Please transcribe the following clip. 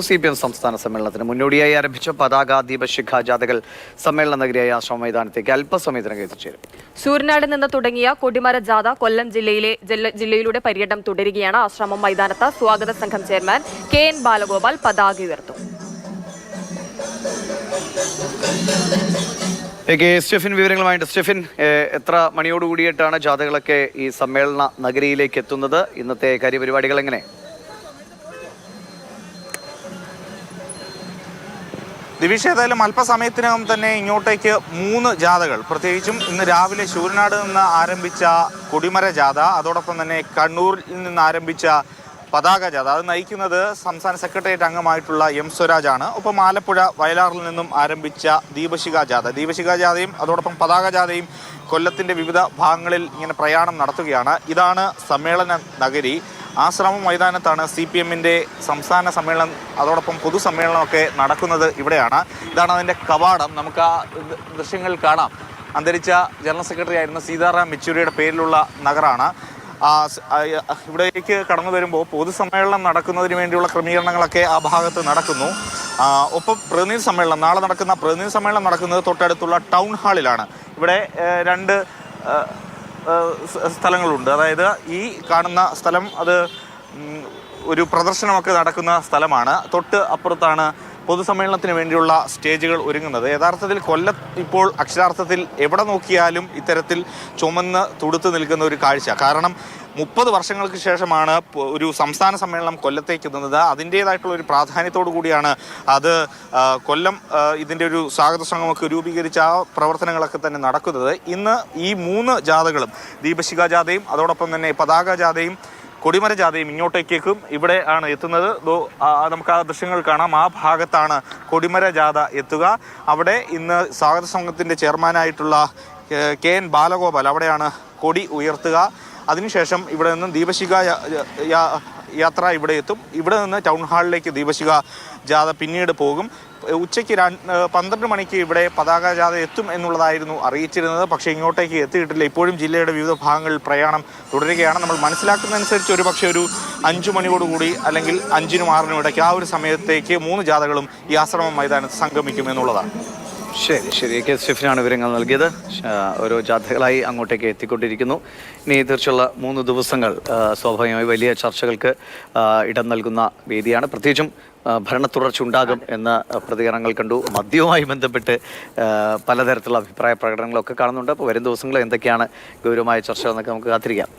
C P M സംസ്ഥാന സമ്മേളനത്തിന് മുന്നോടിയായി ആരംഭിച്ച പതാക ദീപശിഖ ജാഥകൾ സമ്മേളന നഗരിയായ ആശ്രമ മൈതാനത്തേക്ക് അല്പസമയത്തിനകം എത്തിച്ചേരും. സൂര്യനാട് നിന്ന് തുടങ്ങിയ കൊടിമര ജാഥ കൊല്ലം ജില്ലയിലെ ജില്ല- ജില്ലയിലൂടെ പര്യടനം തുടരുകയാണ് ആശ്രമം മൈതാനത്ത് സ്വാഗത സംഘം ചെയർമാൻ കെ എൻ ബാലഗോപാൽ പതാക ഉയർത്തും. സ്റ്റെഫിൻ വിവരങ്ങളുമായിട്ട് സ്റ്റെഫിൻ എത്ര മണിയോടുകൂടിയിട്ടാണ് ജാഥകളൊക്കെ ഈ സമ്മേളന നഗരിയിലേക്ക് എത്തുന്നത്? ഇന്നത്തെ കാര്യപരിപാടികൾ എങ്ങനെ? ദിവിഷ ഏതായാലും അല്പസമയത്തിനകം തന്നെ ഇങ്ങോട്ടേക്ക് മൂന്ന് ജാഥകൾ. പ്രത്യേകിച്ചും ഇന്ന് രാവിലെ ശൂരനാട് നിന്ന് ആരംഭിച്ച കൊടിമര ജാഥ അതോടൊപ്പം തന്നെ കണ്ണൂരിൽ നിന്ന് ആരംഭിച്ച പതാക ജാഥ. അത് നയിക്കുന്നത് സംസ്ഥാന സെക്രട്ടേറിയറ്റ് അംഗമായിട്ടുള്ള എം സ്വരാജാണ്. ഒപ്പം ആലപ്പുഴ വയലാറിൽ നിന്നും ആരംഭിച്ച ദീപശിഖ ജാഥ. ദീപശിഖ ജാഥയും അതോടൊപ്പം പതാക ജാഥയും കൊല്ലത്തിന്റെ വിവിധ ഭാഗങ്ങളിൽ ഇങ്ങനെ പ്രയാണം നടത്തുകയാണ്. ഇതാണ് സമ്മേളന നഗരി. ആശ്രമം മൈതാനത്താണ് സി പി എമ്മിന്റെ സംസ്ഥാന സമ്മേളനം അതോടൊപ്പം പൊതുസമ്മേളനമൊക്കെ നടക്കുന്നത് ഇവിടെയാണ്. ഇതാണ് അതിന്റെ കവാടം. നമുക്ക് ആ ദൃശ്യങ്ങൾ കാണാം. അന്തരിച്ച ജനറൽ സെക്രട്ടറി ആയിരുന്ന സീതാറാം യെച്ചൂരിയുടെ പേരിലുള്ള നഗറാണ്. ഇവിടേക്ക് കടന്നു വരുമ്പോൾ പൊതുസമ്മേളനം നടക്കുന്നതിന് വേണ്ടിയുള്ള ക്രമീകരണങ്ങളൊക്കെ ആ ഭാഗത്ത് നടക്കുന്നു. ഒപ്പം പ്രതിനിധി സമ്മേളനം നാളെ നടക്കുന്ന പ്രതിനിധി സമ്മേളനം നടക്കുന്നത് തൊട്ടടുത്തുള്ള ടൗൺ ഹാളിലാണ്. ഇവിടെ രണ്ട് സ്ഥലങ്ങളുണ്ട്. അതായത് ഈ കാണുന്ന സ്ഥലം അത് ഒരു പ്രദർശനമൊക്കെ നടക്കുന്ന സ്ഥലമാണ്. തൊട്ട് അപ്പുറത്താണ് പൊതുസമ്മേളനത്തിന് വേണ്ടിയുള്ള സ്റ്റേജുകൾ ഒരുങ്ങുന്നത്. യഥാർത്ഥത്തിൽ കൊല്ലം ഇപ്പോൾ അക്ഷരാർത്ഥത്തിൽ എവിടെ നോക്കിയാലും ഇത്തരത്തിൽ ചുമന്ന് തുടുത്തു നിൽക്കുന്ന ഒരു കാഴ്ച. കാരണം മുപ്പത് വർഷങ്ങൾക്ക് ശേഷമാണ് ഒരു സംസ്ഥാന സമ്മേളനം കൊല്ലത്തേക്ക് എത്തുന്നത് അതിന്റേതായിട്ടുള്ള ഒരു പ്രാധാന്യത്തോടു കൂടിയാണ് അത് കൊല്ലം ഇതിന്റെ ഒരു സ്വാഗത സംഘമൊക്കെ രൂപീകരിച്ച ആ പ്രവർത്തനങ്ങളൊക്കെ തന്നെ നടക്കുന്നത്. ഇന്ന് ഈ മൂന്ന് ജാഥകളും ദീപശിഖ ജാഥയും അതോടൊപ്പം തന്നെ പതാക ജാഥയും കൊടിമര ജാഥയും ഇങ്ങോട്ടേക്കും ഇവിടെ ആണ് എത്തുന്നത്. നമുക്ക് ആ ദൃശ്യങ്ങൾ കാണാം. ആ ഭാഗത്താണ് കൊടിമര ജാഥ എത്തുക. അവിടെ ഇന്ന് സ്വാഗത സംഘത്തിന്റെ ചെയർമാനായിട്ടുള്ള കെ എൻ ബാലഗോപാൽ അവിടെയാണ് കൊടി ഉയർത്തുക. അതിനുശേഷം ഇവിടെ നിന്നും യാ- യാത്ര ഇവിടെ എത്തും. ഇവിടെ നിന്ന് ടൗൺ ഹാളിലേക്ക് ദീപശിഖ ജാഥ പിന്നീട് പോകും. ഉച്ചയ്ക്ക് രണ്ട് പന്ത്രണ്ട് മണിക്ക് ഇവിടെ പതാക ജാഥ എത്തും എന്നുള്ളതായിരുന്നു അറിയിച്ചിരുന്നത്. പക്ഷേ ഇങ്ങോട്ടേക്ക് എത്തിയിട്ടില്ല. ഇപ്പോഴും ജില്ലയുടെ വിവിധ ഭാഗങ്ങളിൽ പ്രയാണം തുടരുകയാണ്. നമ്മൾ മനസ്സിലാക്കുന്നതനുസരിച്ച് ഒരു പക്ഷേ ഒരു അഞ്ചു മണിയോടുകൂടി അല്ലെങ്കിൽ അഞ്ചിനും ആറിനും ഇടയ്ക്ക് ആ ഒരു സമയത്തേക്ക് മൂന്ന് ജാഥകളും ഈ ആശ്രമം മൈതാനത്ത് സംഗമിക്കും എന്നുള്ളതാണ്. ശരി ശരി. കെ സിഫിനാണ് വിവരങ്ങൾ നൽകിയത്. ഓരോ ജാഥകളായി അങ്ങോട്ടേക്ക് എത്തിക്കൊണ്ടിരിക്കുന്നു. ഇനി തീർച്ചയുള്ള മൂന്ന് ദിവസങ്ങൾ സ്വാഭാവികമായി വലിയ ചർച്ചകൾക്ക് ഇടം നൽകുന്ന വേദിയാണ്. പ്രത്യേകിച്ചും ഭരണ തുടർച്ച ഉണ്ടാകും എന്ന പ്രതികരണങ്ങൾ കണ്ടു. മദ്യവുമായി ബന്ധപ്പെട്ട് പലതരത്തിലുള്ള അഭിപ്രായ പ്രകടനങ്ങളൊക്കെ കാണുന്നുണ്ട്. അപ്പോൾ വരും ദിവസങ്ങളിൽ എന്തൊക്കെയാണ് ഗൗരവമായ ചർച്ചകൾ എന്നൊക്കെ നമുക്ക് കാത്തിരിക്കാം.